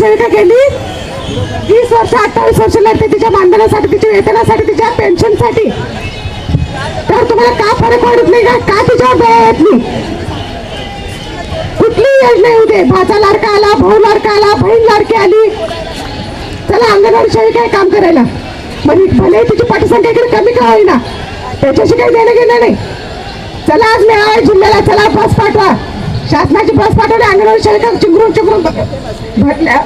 सेविका गेली वीस वर्ष अठ्ठावीस वर्ष लागते तिच्या मानधनासाठी तिच्या वेतनासाठी तिच्या पेन्शनसाठी तर तुम्हाला का फरक पडत नाही का? का तिच्यावर दया येत नाही? कुठली योजना येऊ दे? भाचा लाडका आला भाऊ लाडका आला बहीण लाडकी आली. चला अंगणवाडी सेविका आहे काम करायला. म्हणजे भले तिची पटसंख्या इकडे कमी का होईना त्याच्याशी काही देणं घेणं नाही. चला आज मी जिल्ह्याला. चला बस पाठवा. शासनाची बस पाठवली अंगणवाडी सेविका चिंगरून चिंगरून भटल्या.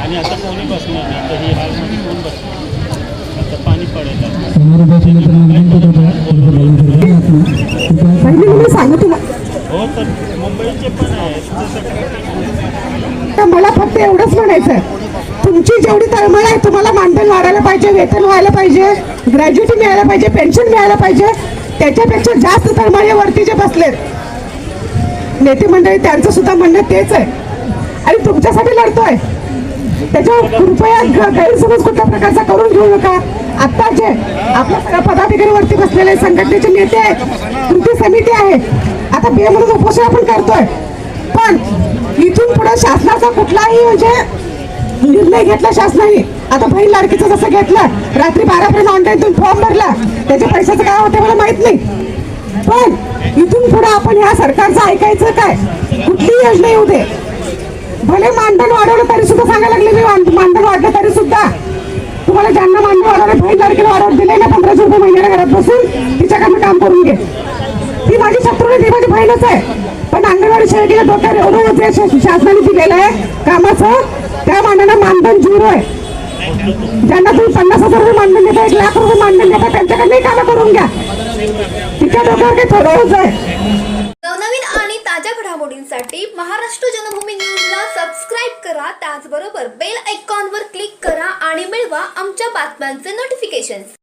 आणि आता कोणी बसणार नाही आता ही हॉलमध्ये कोण बसणार आता पाणी पडेल आता. समारोपाच्या नंतर पहिली मी सांगू तुम्हाला हो तर मुंबईचे पण आहेत. मला फक्त एवढंच म्हणायचं आहे तुमची जेवढी तळमळ आहे तुम्हाला मानधन वाढायला पाहिजे वेतन व्हायला पाहिजे ग्रॅज्युएटी मिळायला पाहिजे पेन्शन मिळायला पाहिजे त्याच्यापेक्षा जास्त तळमळ हे वरती जे बसलेत. नेते मंडळी त्यांचं सुद्धा म्हणणं तेच आहे. आणि तुमच्यासाठी लढतोय. त्याच्यावर कृपया गैरसमज कुठल्या प्रकारचा करून घेऊ नका. आत्ता जे आपल्या सगळ्या पदाधिकारी वरती बसलेले संघटनेचे नेते आहेत कृती समिती आहे. आता बेमधून उपोषण आपण करतोय. पण इथून पुढे शासनाचा कुठलाही म्हणजे निर्णय घेतला शासनाने. आता बहीण लाडकीचं जसं घेतलं रात्री बारापर्यंत ऑनलाईन तुम्ही फॉर्म भरला. त्याच्या पैशाचं काय होते मला माहीत नाही. पण इथून पुढे आपण ह्या सरकारचं ऐकायचं काय? कुठली योजना येऊ दे. भले मानधन वाढवलं तरी सुद्धा सांगायला लागले मी मानधन वाढलं तरी सुद्धा. तुम्हाला ज्यांना मानधन वाढवलं बहीण तारखेला वाढवून दिले ना पंधराशे रुपये महिन्याला घरात बसून तिच्याकडनं काम करून घे. ती माझी शत्रू नाही ती माझी बहीणच आहे. पण अंगणवाडी सेविकेच्या डोक्यावर एवढं शासनाने दिलेलं आहे. कामाचं त्या मानानं मानधन झिरो आहे. ज्यांना तुम्ही पन्नास हजार रुपये मानधन देता एक लाख रुपये मानधन देता त्यांच्याकडे कामं करून घ्या. तिच्या डोक्यावर काही थोडं आहे. नवनवीन आणि ताज्या घडामोडींसाठी महाराष्ट्र जनभूमी न्यूजला सबस्क्राईब करा. त्याचबरोबर बेल आयकॉनवर क्लिक करा आणि मिळवा आमच्या बातम्यांचे नोटिफिकेशन्स